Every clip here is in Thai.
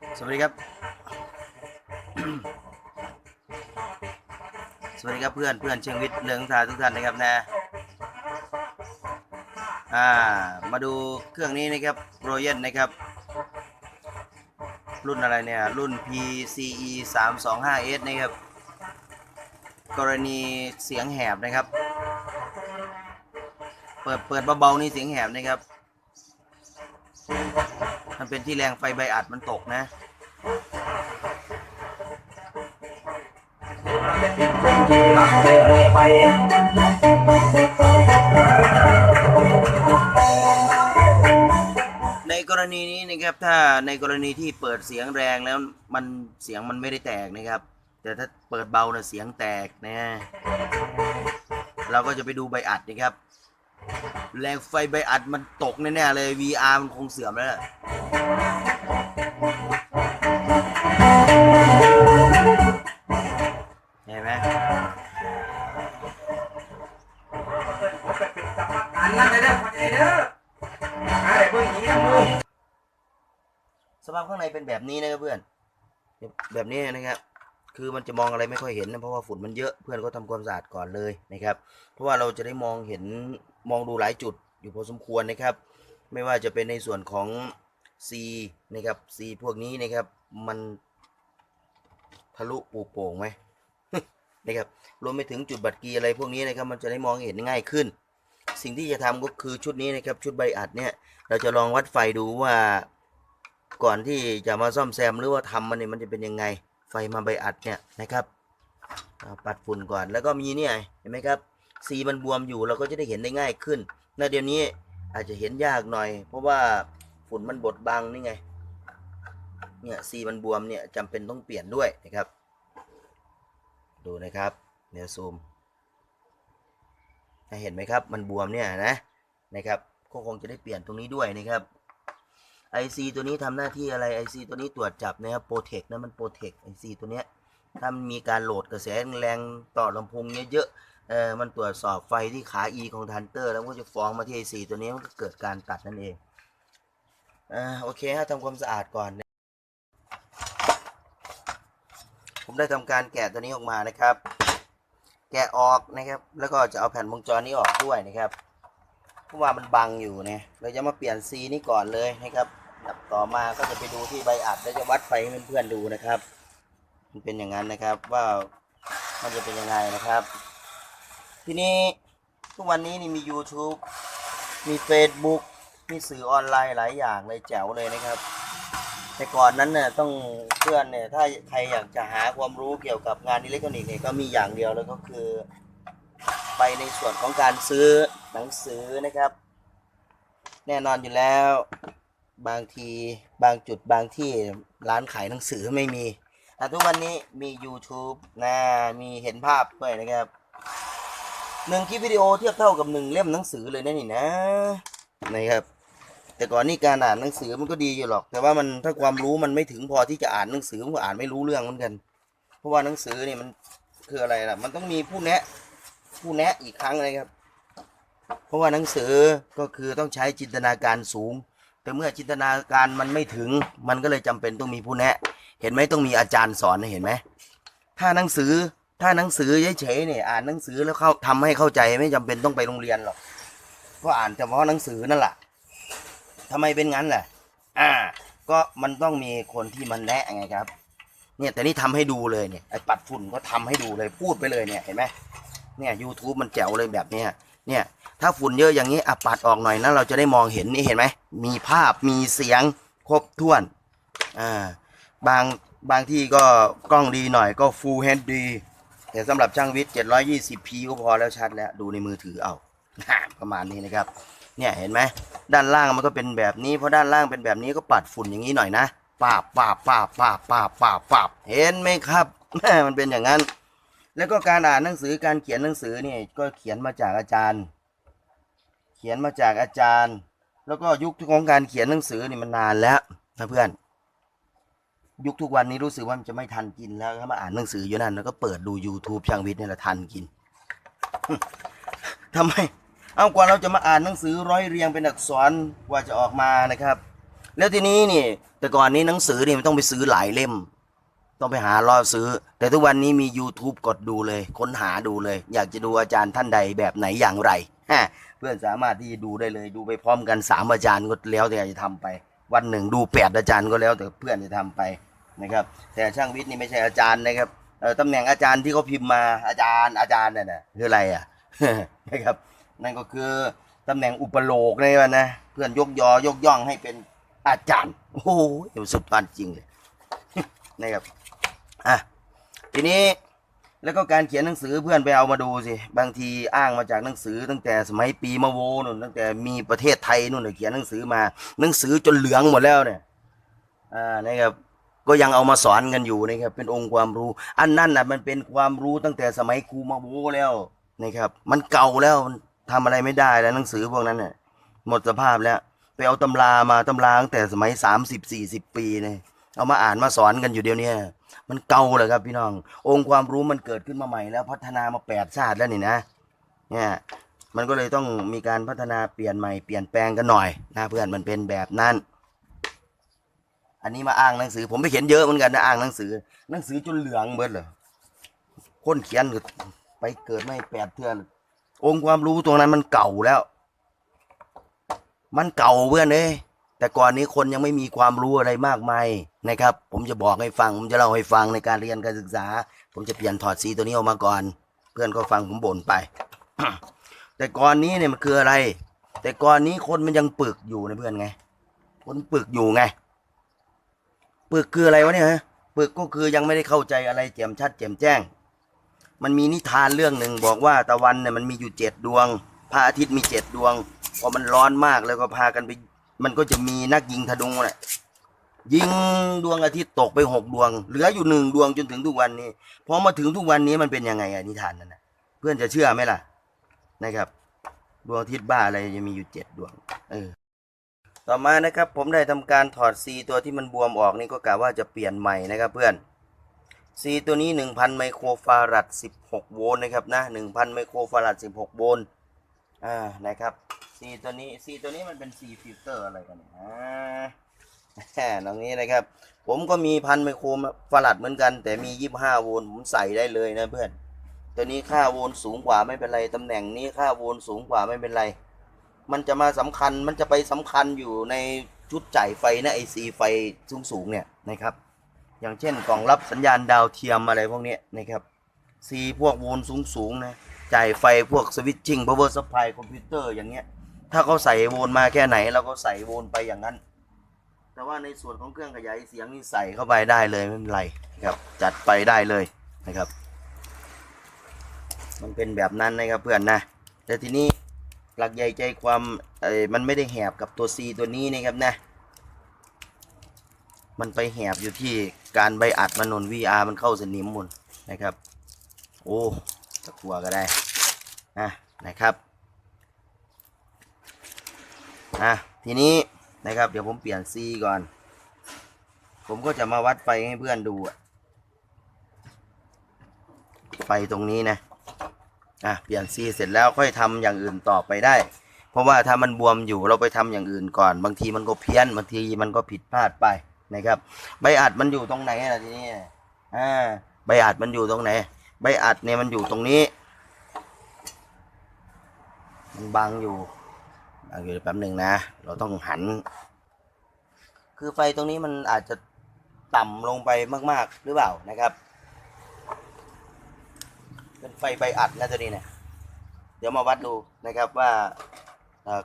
สวัสดีครับ สวัสดีครับเพื่อนเพื่อนเชียงวิทย์เรืองทาทุกท่านนะครับนะอ่ามาดูเครื่องนี้นะครับโรเยนนะครับ รุ่นอะไรเนี่ย รุ่น PCE 325S นะครับ กรณีเสียงแหบนะครับ เปิดเปิดเบาๆนี่เสียงแหบนะครับ มันเป็นที่แรงไฟใบอัดมันตกนะในกรณีนี้นะครับถ้าในกรณีที่เปิดเสียงแรงแล้วมันเสียงมันไม่ได้แตกนะครับ แต่ถ้าเปิดเบานะเสียงแตกนะเราก็จะไปดูใบอัดนะครับ แรงไฟใบอัดมันตกแน่ๆเลย VR มันคงเสื่อมแล้วล่ะเห็นไหมอันนั้นเลยเด้อพอดีเด้อหาได้เบิ่งอย่างนี้สภาพข้างในเป็นแบบนี้นะครับเพื่อน แบบนี้นะครับ คือมันจะมองอะไรไม่ค่อยเห็นนะเพราะว่าฝุ่นมันเยอะเพื่อนก็ทำความสะอาดก่อนเลยนะครับ เพราะว่าเราจะได้มองเห็นมองดูหลายจุดอยู่พอสมควรนะครับ ไม่ว่าจะเป็นในส่วนของ C นะครับ C พวกนี้นะครับ มันทะลุปูโป่งไหมนะครับรวมไปถึงจุดบัตรกีอะไรพวกนี้นะครับ มันจะได้มองเห็นง่ายขึ้น สิ่งที่จะทำก็คือชุดนี้นะครับ ชุดใบอัดเนี่ย เราจะลองวัดไฟดูว่าก่อนที่จะมาซ่อมแซมหรือว่าทำมันเนี่ยมันจะเป็นยังไง ไฟมาใบอัดเนี่ยนะครับปัดฝุ่นก่อนแล้วก็มีเนี่ยเห็นไหมครับสีมันบวมอยู่เราก็จะได้เห็นได้ง่ายขึ้นณเดี๋ยวนี้อาจจะเห็นยากหน่อย เพราะว่าฝุ่นมันบดบังนี่ไงเนี่ยสีมันบวมเนี่ยจำเป็นต้องเปลี่ยนด้วยนะครับ ดูนะครับเดี๋ยวซูมเห็นไหมครับมันบวมเนี่ยนะนะครับก็คงจะได้เปลี่ยนตรงนี้ด้วยนะครับ IC ตัวนี้ทำหน้าที่อะไร IC ตัวนี้ตรวจจับนะครับโปรเทคนะมันโปรเทค IC ตัวเนี้ยถ้ามันมีการโหลดกระแสแรงต่อลำโพงเยอะๆเออมันตรวจสอบไฟที่ขา E ของทันเตอร์แล้วก็จะฟ้องมาที่ IC ตัวนี้มันก็เกิดการตัดนั่นเองอ่าโอเคฮะทำความสะอาดก่อนผมได้ทำการแกะตัวนี้ออกมานะครับ แกะออกนะครับ แล้วก็จะเอาแผ่นวงจรนี้ออกด้วยนะครับ เพราะว่ามันบังอยู่เนี่ยเราจะมาเปลี่ยนซีนี่ก่อนเลยนะครับครับต่อมาก็จะไปดูที่ใบอัดแล้วจะวัดไฟให้เพื่อนๆดูนะครับ มันเป็นอย่างนั้นนะครับว่ามันจะเป็นยังไงนะครับ ทีนี้ทุกวันนี้นี่มี YouTube มี Facebook มีสื่อออนไลน์หลายอย่างเลยแจ๋วเลยนะครับ แต่ก่อนนั้นเนี่ยต้องเพื่อนเนี่ยถ้าใครอยากจะหาความรู้เกี่ยวกับงานอิเล็กทรอนิกส์เนี่ยก็มีอย่างเดียวแล้วก็คือ ไปในส่วนของการซื้อหนังสือนะครับ แน่นอนอยู่แล้ว บางทีบางจุดบางที่ร้านขายหนังสือไม่มีแต่ทุกวันนี้มี YouTube นะมีเห็นภาพด้วยนะครับหนึ่งคลิปวิดีโอเทียบเท่ากับหนึ่งเล่มหนังสือเลยนะนี่นะนะครับ แต่ก่อนนี่การอ่านหนังสือมันก็ดีอยู่หรอก แต่ว่ามันถ้าความรู้มันไม่ถึงพอที่จะอ่านหนังสือมันก็อ่านไม่รู้เรื่องเหมือนกัน เพราะว่าหนังสือนี่มันคืออะไรล่ะ มันต้องมีผู้แนะ ผู้แนะอีกครั้งเลยครับ เพราะว่าหนังสือก็คือต้องใช้จินตนาการสูง แต่เมื่อจินตนาการมันไม่ถึง มันก็เลยจำเป็นต้องมีผู้แนะ เห็นไหมต้องมีอาจารย์สอนเห็นไหมถ้าหนังสือถ้าหนังสือเฉยๆเนี่ยอ่านหนังสือแล้วเข้าทำให้เข้าใจไม่จำเป็นต้องไปโรงเรียนหรอกก็อ่านเฉพาะหนังสือนั่นแหละทำไมเป็นงั้นล่ะอ่า ก็มันต้องมีคนที่มันแนะไงครับ เนี่ยแต่นี่ทำให้ดูเลยเนี่ยไอ้ปัดฝุ่นก็ทำให้ดูเลยพูดไปเลยเนี่ยเห็นไหม เนี่ย YouTube มันแจ๋วเลยแบบเนี้ยเนี่ยถ้าฝุ่นเยอะอย่างนี้อะปัดออกหน่อยนะเราจะได้มองเห็นนี่เห็นไหมมีภาพมีเสียงครบถ้วนอ่าบางบางที่ก็กล้องดีหน่อยก็ Full HD แต่สำหรับช่างวิทย์ 720p ก็พอแล้วชัดแล้ว ดูในมือถือเอาประมาณนี้นะครับ เนี่ยเห็นไหมด้านล่างมันก็เป็นแบบนี้เพราะด้านล่างเป็นแบบนี้ก็ปัดฝุ่นอย่างนี้หน่อยนะปาบปาบปาบปาบปาบปาบปาบเห็นไหมครับมันเป็นอย่างนั้น แล้วก็การอ่านหนังสือการเขียนหนังสือเนี่ยก็เขียนมาจากอาจารย์ เขียนมาจากอาจารย์ แล้วก็ยุคของการเขียนหนังสือนี่มันนานแล้วนะเพื่อน ยุคทุกวันนี้รู้สึกว่ามันจะไม่ทันกินแล้วถ้ามาอ่านหนังสืออยู่นั่นแล้วก็เปิดดู YouTube ช่างวิทย์นี่แหละทันกินทำไม เอากว่าเราจะมาอ่านหนังสือร้อยเรียงเป็นอักษรกว่าจะออกมานะครับ แล้วทีนี้นี่ แต่ก่อนนี้หนังสือนี่มันต้องไปซื้อหลายเล่ม ต้องไปหารอซื้อ แต่ทุกวันนี้มี YouTube กดดูเลย ค้นหาดูเลย อยากจะดูอาจารย์ท่านใดแบบไหนอย่างไรฮะเพื่อนสามารถที่จะดูได้เลย ดูไปพร้อมกันสามอาจารย์ก็แล้วแต่จะทำไป วันหนึ่งดูแปดอาจารย์ก็แล้วแต่เพื่อนจะทำไปนะครับ แต่ช่างวิทย์นี่ไม่ใช่อาจารย์นะครับตำแหน่งอาจารย์ที่เขาพิมพ์มาอาจารย์อาจารย์น่ะนะคืออะไรอะนะครับ นั่นก็คือตำแหน่งอุปโลกเลยวันนะเพื่อนยกยอยกย่องให้เป็นอาจารย์ โอ้โหสุดยอดจริงเลยนะครับ อะทีนี้แล้วก็การเขียนหนังสือเพื่อนไปเอามาดูสิ บางทีอ้างมาจากหนังสือ ตั้งแต่สมัยปีมะโวนู่นตั้งแต่มีประเทศไทยนู่นนะเขียนหนังสือมาหนังสือจนเหลืองหมดแล้วเนี่ยอ่านะครับก็ยังเอามาสอนกันอยู่นะครับเป็นองค์ความรู้ อันนั้นน่ะมันเป็นความรู้ตั้งแต่สมัยครูมาโวแล้วนะครับ มันเก่าแล้วมันทำอะไรไม่ได้แล้วหนังสือพวกนั้นเนี่ยหมดสภาพแล้ว ไปเอาตำรามาตำราตั้งแต่สมัยสามสิบสี่สิบปีเนี่ย เอามาอ่านมาสอนกันอยู่เดียวเนี้มันเก่าเลยครับพี่น้อง องค์ความรู้มันเกิดขึ้นมาใหม่แล้ว พัฒนามาแปดชาติแล้วนี่นะ เนี่ยมันก็เลยต้องมีการพัฒนาเปลี่ยนใหม่เปลี่ยนแปลงกันหน่อยนะเพื่อนมันเป็นแบบนั้น อันนี้มาอ้างหนังสือ ผมไปเขียนเยอะเหมือนกันนะอ้างหนังสือ หนังสือจนเหลืองเบิดเลยคนเขียนไปเกิดไม่แปดเทือนองค์ความรู้ตรงนั้นมันเก่าแล้ว มันเก่าเพื่อนเอ้ย แต่ก่อนนี้คนยังไม่มีความรู้อะไรมากมายนะครับ ผมจะบอกให้ฟัง ผมจะเล่าให้ฟังในการเรียนการศึกษา ผมจะเปลี่ยนถอดสีตัวนี้ออกมาก่อน เพื่อนก็ฟังผมบ่นไป แต่ก่อนนี้เนี่ยมันคืออะไร แต่ก่อนนี้คนมันยังปึกอยู่นะเพื่อนไง คนปึกอยู่ไง ปึกคืออะไรวะเนี่ยฮะ ปึกก็คือยังไม่ได้เข้าใจอะไรแจ่มชัดแจ่มแจ้ง มันมีนิทานเรื่องหนึ่งบอกว่าตะวันเนี่ยมันมีอยู่เจ็ดดวง พระอาทิตย์มีเจ็ดดวง พอมันร้อนมากแล้วก็พากันไป มันก็จะมีนักยิงธนูน่ะยิงดวงอาทิตย์ตกไปหกดวง เหลืออยู่หนึ่งดวงจนถึงทุกวันนี้พอมาถึงทุกวันนี้มันเป็นยังไงอะนิทานนั้นนะเพื่อนจะเชื่อไหมล่ะ นะครับ ดวงอาทิตย์บ้าอะไรจะมีอยู่เจ็ดดวง เออ ต่อมานะครับ ผมได้ทำการถอดซีตัวที่มันบวมออกนี่ก็กะว่าจะเปลี่ยนใหม่นะครับเพื่อนซีตัวนี้ 1,000 ไมโครฟารัด 16 โวลต์นะครับนะ 1,000 ไมโครฟารัด 16 โวลต์อ่านะครับ ซีตัวนี้ซีตัวนี้มันเป็นซีฟิลเตอร์อะไรกันเนี่ยอ่าตรงนี้นะครับ ผมก็มีพันไมโครฟารัดเหมือนกัน แต่มี 25 โวลต์ผมใส่ได้เลยนะเพื่อน ตัวนี้ค่าโวลต์สูงกว่าไม่เป็นไร ตำแหน่งนี้ค่าโวลต์สูงกว่าไม่เป็นไร มันจะมาสำคัญ มันจะไปสำคัญอยู่ในชุดจ่ายไฟนะไอซีไฟสูงสูงๆเนี่ยนะครับ อย่างเช่นกล่องรับสัญญาณดาวเทียมอะไรพวกนี้นะครับซีพวกโวลต์สูงสูงๆนะจ่ายไฟพวกสวิตชิ่งพาวเวอร์ซัพพลายคอมพิวเตอร์อย่างเงี้ย ถ้าเขาใส่โวลต์มาแค่ไหนเราก็ใส่โวลต์ไปอย่างนั้น แต่ว่าในส่วนของเครื่องขยายเสียงนี่ใส่เข้าไปได้เลยไม่เป็นไรครับ จัดไปได้เลยนะครับ มันเป็นแบบนั้นนะครับเพื่อนนะ แต่ทีนี้หลักใหญ่ใจความเอ้ยมันไม่ได้แหบกับตัว C ตัวนี้นะครับนะ มันไปแหบอยู่ที่การใบอัดมันนน VR มันเข้าสนิมหมุนนะครับ โอ้ตะกัวก็ได้นะนะครับ อะทีนี้นะครับ เดี๋ยวผมเปลี่ยน C ก่อน ผมก็จะมาวัดไฟให้เพื่อนดูไฟตรงนี้นะอะเปลี่ยนซีเสร็จแล้วค่อยทำอย่างอื่นต่อไปได้ เพราะว่าถ้ามันบวมอยู่เราไปทำอย่างอื่นก่อน บางทีมันก็เพี้ยนบางทีมันก็ผิดพลาดไปนะครับ ใบอัดมันอยู่ตรงไหนล่ะทีนี้อ่าใบอัดมันอยู่ตรงไหน ใบอัดเนี่ยมันอยู่ตรงนี้ มันบังอยู่ บังอยู่แป๊บหนึ่งนะ เราต้องหัน คือไฟตรงนี้มันอาจจะต่ำลงไปมาก ๆ หรือเปล่านะครับเป็นไฟใบอัดนะตัวนี้เนี่ยเดี๋ยวมาวัดดูนะครับว่า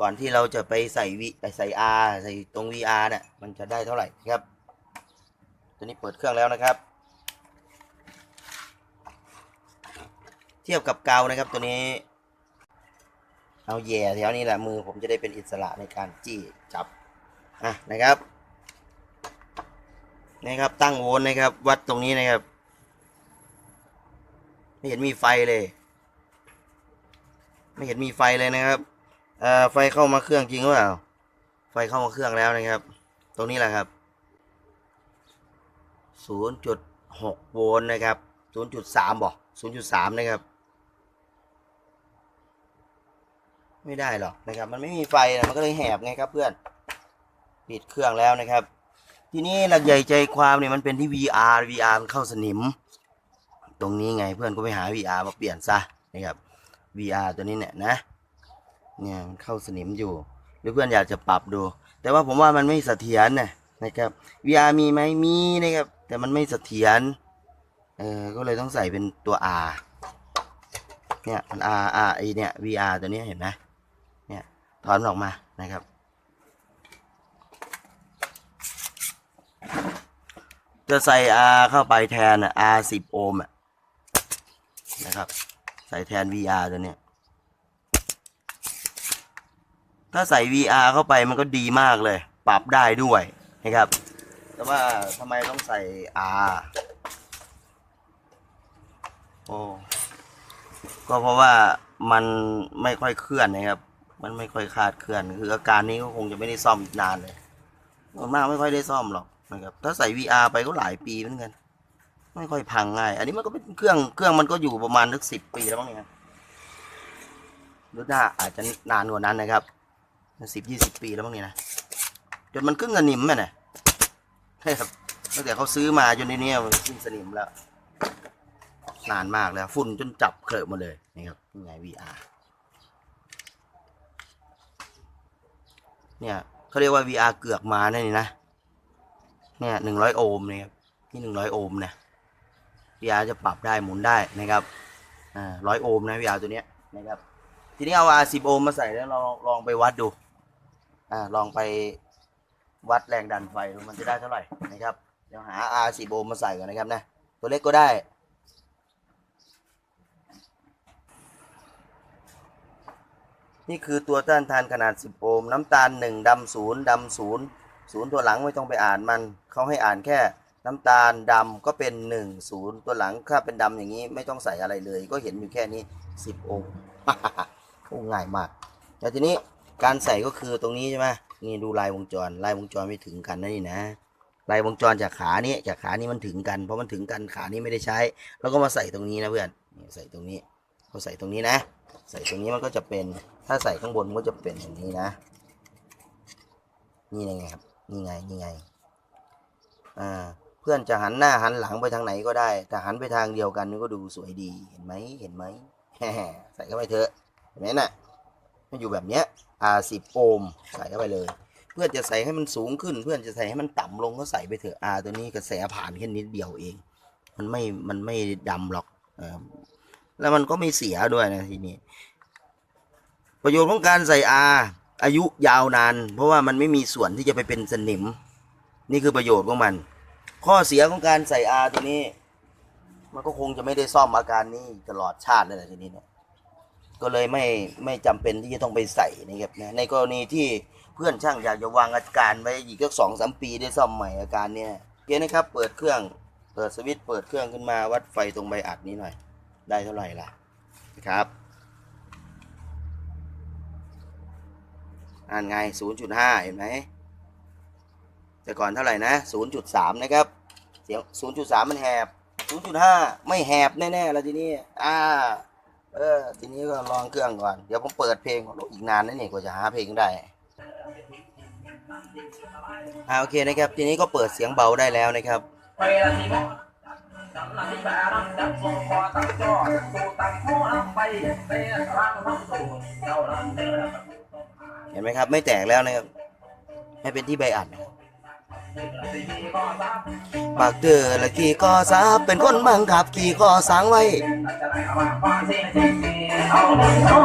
ก่อนที่เราจะไปใส่วิใส่ R ใส่ตรง VR เนี่ยมันจะได้เท่าไหร่ครับ ตัวนี้เปิดเครื่องแล้วนะครับ เทียบกับเกานะครับตัวนี้ เอาแย่แถวนี้แหละมือผมจะได้เป็นอิสระในการจี้จับอะนะครับนะครับตั้งโวลต์นะครับ วัดตรงนี้นะครับ ไม่เห็นมีไฟเลย ไม่เห็นมีไฟเลยนะครับเอ่อไฟเข้ามาเครื่องจริงหรือเปล่าไฟเข้ามาเครื่องแล้วนะครับ ตรงนี้แหละครับ0.6โวลต์นะครับ0.3บอก0.3นะครับ ไม่ได้หรอกนะครับ มันไม่มีไฟนะมันก็เลยแหบไงครับเพื่อนปิดเครื่องแล้วนะครับ ทีนี้หลักใหญ่ใจความเนี่ยมันเป็นที่ VR VR มันเข้าสนิม ตรงนี้ไงเพื่อนก็ไปหา VR มาเปลี่ยนซะนะครับ VR ตัวนี้เนี่ยนะเนี่ยเข้าสนิมอยู่ หรือเพื่อนอยากจะปรับดู แต่ว่าผมว่ามันไม่เสถียรนะนะครับ VR มีไหมมีนะครับ แต่มันไม่เสถียรเออก็เลยต้องใส่เป็นตัว R เนี่ยมัน R R ไอเนี่ย VR ตัวนี้เห็นไหม ถอนออกมานะครับ จะใส่ R เข้าไปแทนอะ R สิบโอห์มนะครับ ใส่แทน VR ตัวเนี้ยถ้าใส่ VR เข้าไปมันก็ดีมากเลย ปรับได้ด้วยนะครับ แต่ว่าทำไมต้องใส่ R โอ้ก็เพราะว่ามันไม่ค่อยเคลื่อนนะครับ มันไม่ค่อยคลาดเคลื่อน คืออาการนี้ก็คงจะไม่ได้ซ่อมอีกนานเลยส่วนมากไม่ค่อยได้ซ่อมหรอกนะครับ ถ้าใส่ VR ไปก็หลายปีเหมือนกัน ไม่ค่อยพังง่าย อันนี้มันก็เป็นเครื่อง เครื่องมันก็อยู่ประมาณสักสิบปีแล้วมั้งเนี่ยหรือน่าอาจจะนานกว่านั้นนะครับสิบยี่สิบปีแล้วมั้งเนี่ยนะ จนมันครึ่งสนิมแม่น่ะใช่ครับตั้งแต่เขาซื้อมาจนในนี้มันครึ่งสนิมแล้ว นานมากแล้ว ฝุ่นจนจับเคลอะหมาเลยนี่ครับนี่ไง VR เนี่ยเขาเรียกว่า VR เกือกมานั่นนี่นะ เนี่ยหนึ่งร้อยโอห์มนะครับนี่หนึ่งร้อยโอห์มนะ VR จะปรับได้หมุนได้นะครับอ่าร้อยโอห์มนะ VR ตัวเนี้ยนะครับ ทีนี้เอา R สิบโอห์มมาใส่แล้วลองลองไปวัดดูอ่าลองไปวัดแรงดันไฟดูมันจะได้เท่าไหร่นะครับเดี๋ยวหา R สิบโอห์มมาใส่กันนะครับนะตัวเล็กก็ได้ นี่คือตัวต้านทานขนาด 10 โอห์มน้ำตาล 1ดำศูนย์ดำศูนย์ศูนย์ตัวหลังไม่ต้องไปอ่านมัน เขาให้อ่านแค่น้ำตาลดำก็เป็น1ศูนย์ตัวหลังถ้าเป็นดำอย่างนี้ไม่ต้องใส่อะไรเลย ก็เห็นอยู่แค่นี้ 10 โอห์มโอ้ง่ายมากแล้วทีนี้การใส่ก็คือตรงนี้ใช่ไหมนี่ดูลายวงจรลายวงจรไม่ถึงกันนะนี่นะลายวงจรจากขานี้จากขานี้มันถึงกันเพราะมันถึงกันขานี้ไม่ได้ใช้ แล้วก็มาใส่ตรงนี้นะเพื่อนใส่ตรงนี้ พอใส่ตรงนี้นะ ใส่ตรงนี้มันก็จะเป็น ถ้าใส่ข้างบนมันก็จะเป็นอย่างนี้นะ นี่ไงครับ นี่ไง นี่ไง อ่า เพื่อนจะหันหน้าหันหลังไปทางไหนก็ได้ แต่หันไปทางเดียวกันนี่ก็ดูสวยดี เห็นไหมเห็นไหมใส่เข้าไปเถอะ เห็นไหมน่ะ มันอยู่แบบเนี้ย R สิบโอห์ม ใส่เข้าไปเลย เพื่อนจะใส่ให้มันสูงขึ้น เพื่อนจะใส่ให้มันต่ำลงก็ใส่ไปเถอะ R ตัวนี้กระแสผ่านแค่นิดเดียวเอง มันไม่ มันไม่ดำหรอกเแล้วมันก็ไม่เสียด้วยนะทีนี้ ประโยชน์ของการใส่ R อายุยาวนาน เพราะว่ามันไม่มีส่วนที่จะไปเป็นสนิม นี่คือประโยชน์ของมัน ข้อเสียของการใส่ R ตัวนี้ มันก็คงจะไม่ได้ซ่อมอาการนี้ตลอดชาติเลยทีนี้เนี่ยก็เลยไม่ไม่จำเป็นที่จะต้องไปใส่นะครับนะในกรณีที่เพื่อนช่างอยากจะวางอาการไว้อีกสักสองสามปีได้ซ่อมใหม่อาการเนี้ยโอเคนะครับ เปิดเครื่องเปิดสวิตช์เปิดเครื่องขึ้นมาวัดไฟตรงใบอัดนี้หน่อย ได้เท่าไหร่ล่ะนะครับ อ่านไง 0.5 เห็นไหม แต่ก่อนเท่าไหร่นะ 0.3 นะครับ เสียง 0.3 มันแหบ 0.5 ไม่แหบแน่ๆแล้วทีนี้อ่าเออทีนี้ก็ลองเครื่องก่อน เดี๋ยวผมเปิดเพลงก่อนอีกนานนะเนี่ยกว่าจะหาเพลงได้อ่าโอเคนะครับ ทีนี้ก็เปิดเสียงเบาได้แล้วนะครับ ไปละทีมั้งจำละที่แบบนั้นจับส่งคอตั้งจอสูตั้งหัวไปไปร่างทั้งสูเจ้าลำเดินเห็นไหมครับ ไม่แตกแล้วนะครับ ให้เป็นที่ใบอัดนะครับปากเตือและขี่คอซาเป็นคนบังคับขี่คอสางไว้เอา